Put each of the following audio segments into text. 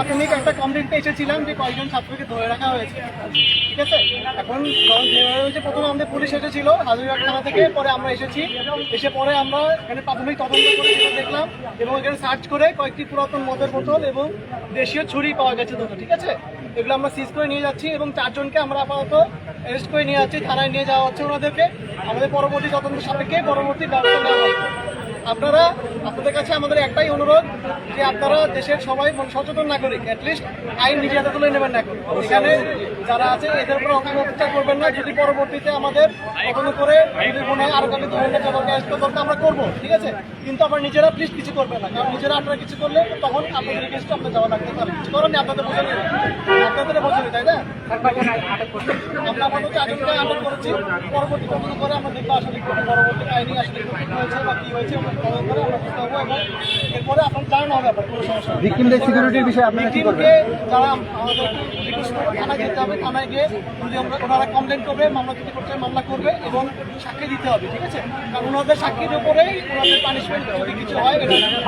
প্রাথমিক একটা কমপ্লেন্টে এসেছিলাম যে কয়েকজন ছাত্রকে ধরে রাখা হয়েছে। ঠিক আছে? এখন হয়েছে, প্রথমে আমাদের পুলিশ এসেছিল হাজিরবাগ থানা থেকে, পরে আমরা এসেছি। এসে পরে আমরা এখানে প্রাথমিক তদন্ত করে দেখলাম এবং এখানে সার্চ করে কয়েকটি পুরাতন মদের বোতল এবং দেশীয় ছুরি পাওয়া গেছে দুটো, ঠিক আছে? এগুলো আমরা সিজ করে নিয়ে যাচ্ছি এবং চারজনকে আমরা আপাতত অ্যারেস্ট করে নিয়ে যাচ্ছি, থানায় নিয়ে যাওয়া হচ্ছে ওনাদেরকে। আমাদের পরবর্তী তদন্ত সাপেক্ষে পরবর্তী ব্যবস্থা নেওয়া হবে। আপনারা আপনাদের কাছে আমাদের একটাই অনুরোধ যে আপনারা দেশের সবাই মানে সচেতন নাগরিক অ্যাটলিস্ট আইন নিজে হাতে তুলে নেবেন না এখানে। যারা আছে এদের উপর অত্যাচার করবেন না। যদি পরবর্তীতে আমাদের কখনো করে যদি মনে হয় আরও কালে দরকার আমরা করব ঠিক আছে? কিন্তু আপনারা নিজেরা প্লিজ কিছু করবেন না কারণ নিজেরা আপনারা কিছু করলে তখন আপনাদের রিকোয়েস্ট আপনার যাওয়া লাগতে পারে। কিছু করেন আপনাদের বোঝা নেই আপনাদের বোঝা নেই তাই না? আমরা আপাতত চারজনকে আটক করেছি পরবর্তী তদন্ত করে আমরা দেখব আসলে পরবর্তী আইনি আসলে কি হয়েছে বা কি হয়েছে আমরা তদন্ত করে আমরা বুঝতে পারব এবং এরপরে আপনার জানানো হবে আপনার কোনো সমস্যা। সিকিউরিটির বিষয়ে আপনারা কি করবেন যারা আমাদের থানায় যেতে হবে থানায় গিয়ে যদি আমরা ওনারা কমপ্লেন করবে মামলা যদি করতে হয় মামলা করবে এবং সাক্ষী দিতে হবে ঠিক আছে? কারণ ওনাদের সাক্ষীর উপরেই ওনাদের পানিশমেন্ট যদি কিছু হয়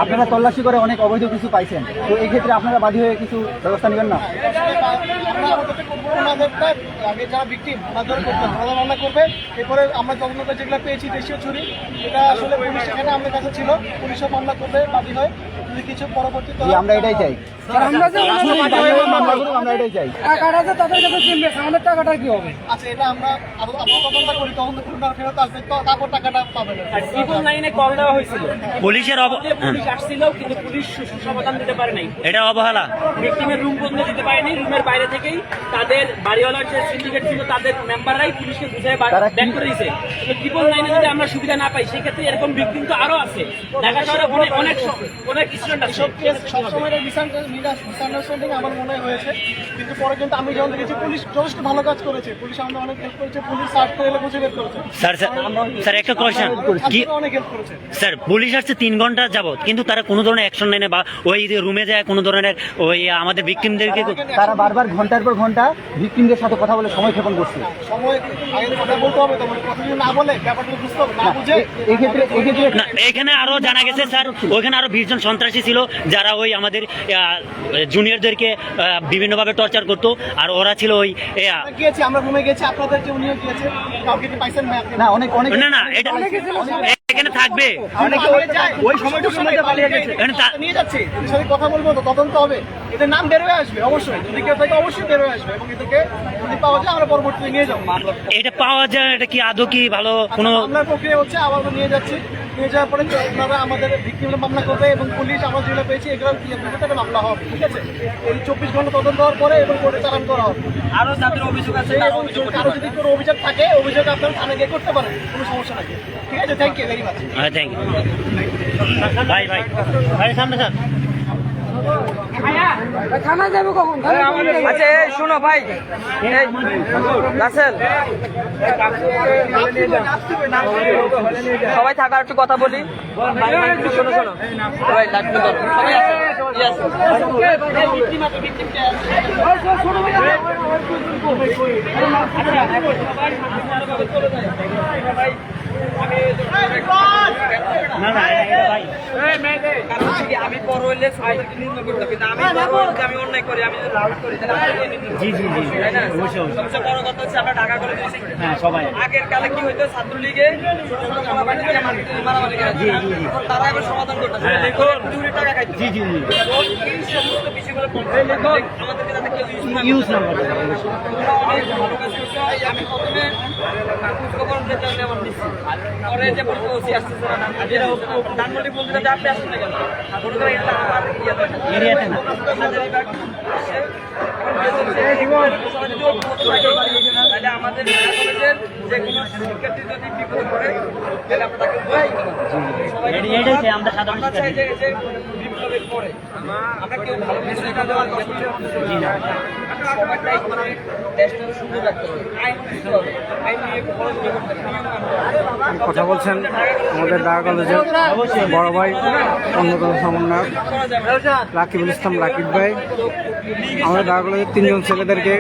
আপনারা তল্লাশি করে অনেক অবৈধ কিছু পাইছেন। তো এই ক্ষেত্রে আপনারা বাদী হয়ে কিছু ব্যবস্থা নেবেন না? আমরা আমাদেরকে ওনাদেরটা আগে যারা ভিকটিম ওনাদের করতে হবে। ওনারা মামলা করবে এরপরে আমরা যেগুলো পেয়েছি দেশীয় ছুরি এটা আসলে পুলিশ এখানে আমাদের কাছে ছিল। পুলিশও মামলা করবে বাদী হয়। যদি কিছু পরবর্তী আমরা এটাই চাই। আমরা যে রাজনৈতিক বাদী মামলা করুক, আমরা এটাই চাই। টাকাটা যে তাদের কাছে কিনবে আমাদের টাকাটা কি হবে? আচ্ছা এটা আমরা আরও তদন্ত করি তদন্ত করে ফেরত আসবে তারপর টাকাটা পাবেন ট্রিপল নাইনে কল দেওয়া হয়েছিল। পুলিশের পুলিশ আসছিল কিন্তু পুলিশ সমাধান দিতে পারে নাই। এটা অবহেলা। ভিকটিমের রুম পর্যন্ত দিতে পারেনি রুমের বাইরে থেকেই তাদের বাড়িওয়ালার যে সিন্ডিকেট ছিল তাদের মেম্বাররাই পুলিশকে বুঝায় ব্যাক করে দিয়েছে। ট্রিপল নাইনে যদি আমরা সুবিধা না পাই সেক্ষেত্রে এরকম ভিকটিম তো আরও আছে। ঢাকা শহরে অনেক অনেক স্টুডেন্ট আছে। সব সবসময় মিসআন্ডারস্ট্যান্ডিং আমার মনে হয়েছে কিন্তু পরে কিন্তু আমি যখন দেখেছি পুলিশ যথেষ্ট ভালো কাজ করেছে। পুলিশ আমাদের অনেক হেল্প করেছে পুলিশ সার্চ করে এলে খুঁজে বের করেছে। স্যার স্যার স্যার একটা কোয়েশ্চেন কি অনেক হেল্প করেছে। স্যার পুলিশ আসছে তিন ঘণ্টা যাবত কিন্তু তারা কোনো ধরনের অ্যাকশন নেয় না বা ওই যে রুমে যায় কোনো ধরনের ওই আমাদের ভিকটিমদেরকে তারা বারবার ঘণ্টার পর ঘণ্টা ভিকটিমদের সাথে কথা বলে সময় ক্ষেপণ করছে। সময় আগে কথা বলতে হবে তো কথা যদি না বলে ব্যাপারটা বুঝতে হবে না বুঝে এই ক্ষেত্রে এই ক্ষেত্রে এখানে আরও জানা গেছে স্যার ওইখানে আরও বিশ জন সন্ত্রাসী ছিল যারা ওই আমাদের জুনিয়রদেরকে বিভিন্নভাবে টর্চার করতো। আর ওরা ছিল ওই আমরা রুমে গেছি আপনাদের যে উনিও গিয়েছে কাউকে পাইছেন না? না অনেক অনেক না না এটা এখানে থাকবে। ওই সময়টুকুর মধ্যে পালিয়ে গেছে। নিয়ে যাচ্ছি। সাথে কথা বলব তো তদন্ত হবে। এদের নাম বের হয়ে আসবে অবশ্যই। যদি কেউ থাকে অবশ্যই বের হয়ে আসবে এবং এদেরকে যদি পাওয়া যায় আমরা পরবর্তীতে নিয়ে যাব। এটা পাওয়া যায় এটা কি আদৌ কি ভালো কোনো প্রক্রিয়া হচ্ছে আবার নিয়ে যাচ্ছি। নিয়ে যাওয়ার পরে আপনারা আমাদের ভিক্টিমের মামলা করবে এবং পুলিশ আমরা যেগুলো পেয়েছি এগুলো তাদের মামলা হবে ঠিক আছে? এই চব্বিশ ঘণ্টা তদন্ত হওয়ার পরে এবং কোর্টে চালান করা হবে। আরও তাদের অভিযোগ আছে তারা এবং কারও যদি কোনো অভিযোগ থাকে অভিযোগ আপনারা থানা গিয়ে করতে পারেন কোনো সমস্যা নাই। ঠিক আছে? থ্যাংক ইউ ভেরি মাচ হ্যাঁ থ্যাংক ইউ ভাই ভাই ভাই সামনে স্যার আচ্ছা এই শোনো ভাই। রাসেল। সবাই থাকার একটু কথা বলি। শোনো শোনো। সবাই লাগবে সবাই আছে ই না না ভাই। কি, আমি বড় হইলে ছোটদেরকে করতে কিন্তু আমি বড় হইলে আমি অন্যায় করি আমি যদি করি তাহলে আমাকে নির্ণয় জি জি জি তাই না অবশ্যই অবশ্যই সবচেয়ে বড় কথা হচ্ছে আমরা ঢাকা করে দিয়েছি হ্যাঁ সবাই আগের কালে কি হইতো ছাত্রলীগে মারামারি- জি, জি, জি। তারা এবার সমাধান করতেছে হ্যাঁ। দেখুন টাকা খাইতে জি জি জি সমস্ত বিষয়গুলো আমাদেরকে যাতে কেউ ইউজ না পারে। করতে হবে, অবশ্যই। তোমরা অনেক ভালো কাজ করছ। আমি প্রথমে খোঁজখবর নিতে নেওয়ার নিচ্ছি। পরে যে বলতে আসতেছে না, ধানমন্ডি বলতে আপনি আসছেন না কেন? এরিয়াতে আমাদের যে কোনো যদি বিপদে পড়ে তাহলে আমরা তাকে। সবাই এটাই- আমরা সাধারণ কেউ ভালো কিছু দেওয়ার জি কথা বলছেন আমাদের ঢাকা কলেজের বড় ভাই, অন্যতম সমন্বয়ক, রাকিবুল ইসলাম রাকিব ভাই। আমাদের ঢাকা কলেজের তিনজন ছেলেদেরকে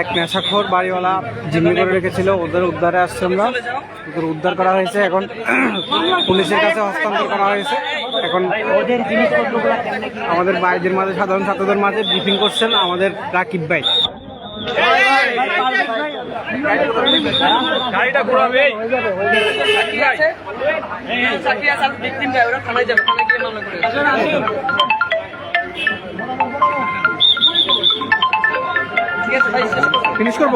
এক নেশাখোর বাড়িওয়ালা জিম্মি করে রেখেছিল। ওদের উদ্ধারে আসছে আমরা। ওদের উদ্ধার করা হয়েছে। এখন পুলিশের কাছে হস্তান্তর করা হয়েছে। এখন আমাদের বাইরের মাঝে, সাধারণ ছাত্রদের মাঝে ব্রিফিং করছেন। আমাদের রাকিব ভাই থানায় যাবে থানায় গিয়ে মামলা করো। ফিনিশ করব